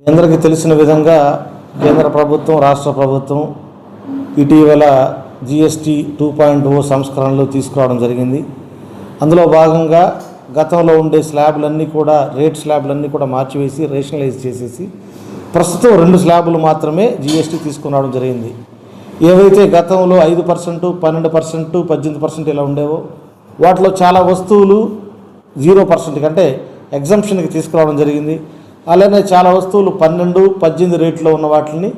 మీ అందరికీ తెలిసిన విధంగా కేంద్ర ప్రభుత్వం రాష్ట్ర ప్రభుత్వం ఇటీవల జిఎస్టీ టూ పాయింట్ ఓ సంస్కరణలు తీసుకురావడం జరిగింది. అందులో భాగంగా గతంలో ఉండే స్లాబ్లన్నీ కూడా రేట్ స్లాబ్లన్నీ కూడా మార్చివేసి రేషనలైజ్ చేసేసి ప్రస్తుతం రెండు స్లాబులు మాత్రమే జిఎస్టీ తీసుకురావడం జరిగింది. ఏవైతే గతంలో ఐదు పర్సెంట్ పన్నెండు పర్సెంట్ పద్దెనిమిది పర్సెంట్ ఇలా ఉండేవో వాటిలో చాలా వస్తువులు జీరో పర్సెంట్ కంటే ఎగ్జంప్షన్కి తీసుకురావడం జరిగింది. అలానే చాలా వస్తువులు పన్నెండు పద్దెనిమిది రేట్లో ఉన్న వాటిని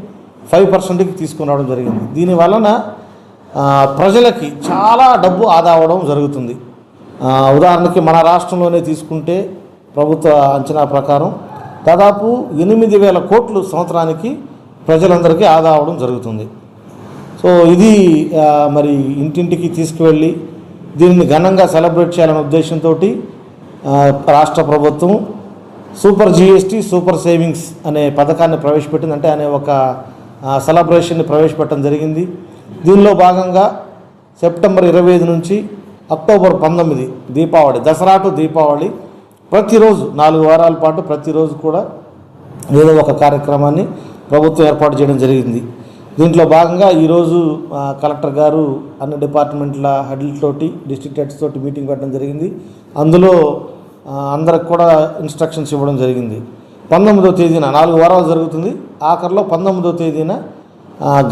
ఫైవ్ పర్సెంట్కి తీసుకురావడం జరిగింది. దీని వలన ప్రజలకి చాలా డబ్బు ఆదా అవడం జరుగుతుంది. ఉదాహరణకి మన రాష్ట్రంలోనే తీసుకుంటే ప్రభుత్వ అంచనా ప్రకారం దాదాపు ఎనిమిది వేల కోట్లు సంవత్సరానికి ప్రజలందరికీ ఆదా అవడం జరుగుతుంది. సో ఇది మరి ఇంటింటికి తీసుకువెళ్ళి దీనిని ఘనంగా సెలబ్రేట్ చేయాలనే ఉద్దేశంతో రాష్ట్ర ప్రభుత్వం సూపర్ జిఎస్టీ సూపర్ సేవింగ్స్ అనే పథకాన్ని ప్రవేశపెట్టింది అంటే అనే ఒక సెలబ్రేషన్ని ప్రవేశపెట్టడం జరిగింది. దీనిలో భాగంగా సెప్టెంబర్ ఇరవై ఐదు నుంచి అక్టోబర్ పంతొమ్మిది దీపావళి దసరా టు దీపావళి ప్రతిరోజు నాలుగు వారాల పాటు ప్రతిరోజు కూడా ఏదో ఒక కార్యక్రమాన్ని ప్రభుత్వం ఏర్పాటు చేయడం జరిగింది. దీంట్లో భాగంగా ఈరోజు కలెక్టర్ గారు అన్ని డిపార్ట్మెంట్ల హెడ్లతోటి డిస్ట్రిక్ట్ హెడ్స్ తోటి మీటింగ్ పెట్టడం జరిగింది. అందులో అందరికి కూడా ఇన్స్ట్రక్షన్స్ ఇవ్వడం జరిగింది. పంతొమ్మిదో తేదీన నాలుగు వారాలు జరుగుతుంది. ఆఖరిలో పంతొమ్మిదో తేదీన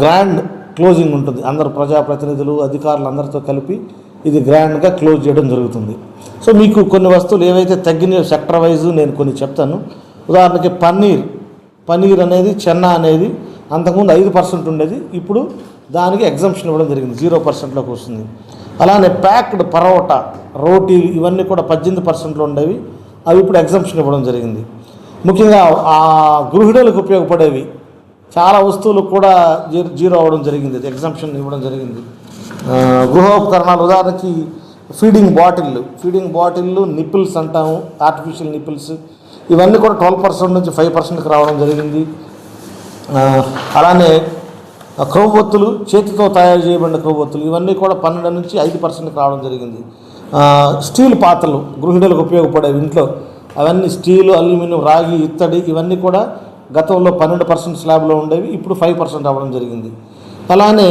గ్రాండ్ క్లోజింగ్ ఉంటుంది. అందరు ప్రజాప్రతినిధులు అధికారులు అందరితో కలిపి ఇది గ్రాండ్గా క్లోజ్ చేయడం జరుగుతుంది. సో మీకు కొన్ని వస్తువులు ఏవైతే తగ్గినాయో సెక్టర్ వైజ్ నేను కొన్ని చెప్తాను. ఉదాహరణకి పన్నీర్. పన్నీర్ అనేది చెన్న అనేది అంతకుముందు ఐదు పర్సెంట్ ఉండేది. ఇప్పుడు దానికి ఎగ్జంప్షన్ ఇవ్వడం జరిగింది. జీరో పర్సెంట్లోకి వస్తుంది. అలానే ప్యాక్డ్ పరోటా. రోటీ ఇవన్నీ కూడా పద్దెనిమిది పర్సెంట్లో ఉండేవి. అవి ఇప్పుడు ఎగ్జంప్షన్ ఇవ్వడం జరిగింది. ముఖ్యంగా ఆ గృహిణులకు ఉపయోగపడేవి. చాలా వస్తువులు కూడా జీ- జీరో అవ్వడం జరిగింది. ఎగ్జంప్షన్ ఇవ్వడం జరిగింది. గృహోపకరణాలు ఉదాహరణకి ఫీడింగ్ బాటిళ్ళు ఫీడింగ్ బాటిల్లు నిప్పుల్స్ అంటాము. ఆర్టిఫిషియల్ నిప్పుల్స్ ఇవన్నీ కూడా ట్వెల్వ్ పర్సెంట్ నుంచి ఫైవ్ పర్సెంట్కి రావడం జరిగింది. అలానే క్రొవ్వొత్తులు చేతితో తయారు చేయబడిన క్రొవ్వొత్తులు ఇవన్నీ కూడా పన్నెండు నుంచి ఐదు పర్సెంట్కి రావడం జరిగింది. స్టీల్ పాత్రలు గృహిణులకు ఉపయోగపడేవి ఇంట్లో అవన్నీ స్టీలు అల్యూమినియం రాగి ఇత్తడి ఇవన్నీ కూడా గతంలో పన్నెండు పర్సెంట్ స్లాబ్లో ఉండేవి ఇప్పుడు ఫైవ్ పర్సెంట్ అవ్వడం జరిగింది. అలానే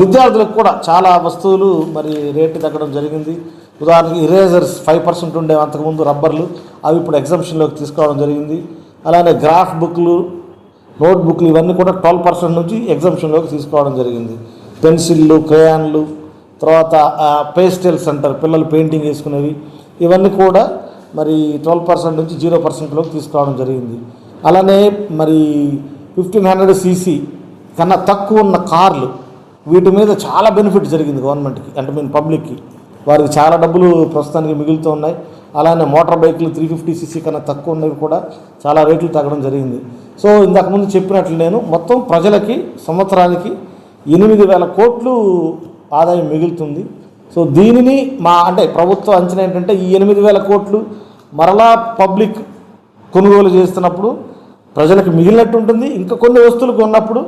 విద్యార్థులకు కూడా చాలా వస్తువులు మరి రేటు తగ్గడం జరిగింది. ఉదాహరణకి ఇరేజర్స్ ఫైవ్ పర్సెంట్ ఉండేవి అంతకుముందు రబ్బర్లు. అవి ఇప్పుడు ఎగ్జామ్షన్లోకి తీసుకోవడం జరిగింది. అలానే గ్రాఫ్ బుక్లు నోట్ బుక్లు ఇవన్నీ కూడా ట్వెల్వ్ పర్సెంట్ నుంచి ఎగ్జామ్షన్లోకి తీసుకోవడం జరిగింది. పెన్సిళ్ళు క్రయాన్లు తర్వాత పేస్టల్ సెంటర్ పిల్లలు పెయింటింగ్ వేసుకునేవి. ఇవన్నీ కూడా మరి ట్వెల్వ్ పర్సెంట్ నుంచి జీరో పర్సెంట్లోకి తీసుకురావడం జరిగింది. అలానే మరి ఫిఫ్టీన్ హండ్రెడ్ సీసీ కన్నా తక్కువ ఉన్న కార్లు వీటి మీద చాలా బెనిఫిట్ జరిగింది గవర్నమెంట్కి అంటే మీన్ పబ్లిక్కి. వారికి చాలా డబ్బులు ప్రస్తుతానికి మిగులుతూ ఉన్నాయి. అలానే మోటార్ బైకులు త్రీ ఫిఫ్టీ సీసీ కన్నా తక్కువ ఉన్నవి కూడా చాలా రేట్లు తగ్గడం జరిగింది. సో ఇంతకుముందు చెప్పినట్లు నేను మొత్తం ప్రజలకి సంవత్సరానికి ఎనిమిది వేల కోట్లు ఆదాయం మిగులుతుంది. సో దీనిని మా అంటే ప్రభుత్వ అంచనా ఏంటంటే ఈ ఎనిమిది వేల కోట్లు మరలా పబ్లిక్ కొనుగోలు చేస్తున్నప్పుడు ప్రజలకు మిగిలినట్టు ఉంటుంది. ఇంకా కొన్ని వస్తువులు కొన్నప్పుడు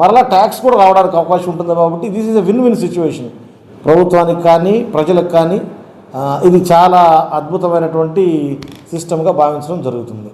మరలా ట్యాక్స్ కూడా రావడానికి అవకాశం ఉంటుంది కాబట్టి this is a win win situation ప్రభుత్వానికి కానీ ప్రజలకు కానీ ఇది చాలా అద్భుతమైనటువంటి సిస్టమ్గా భావించడం జరుగుతుంది.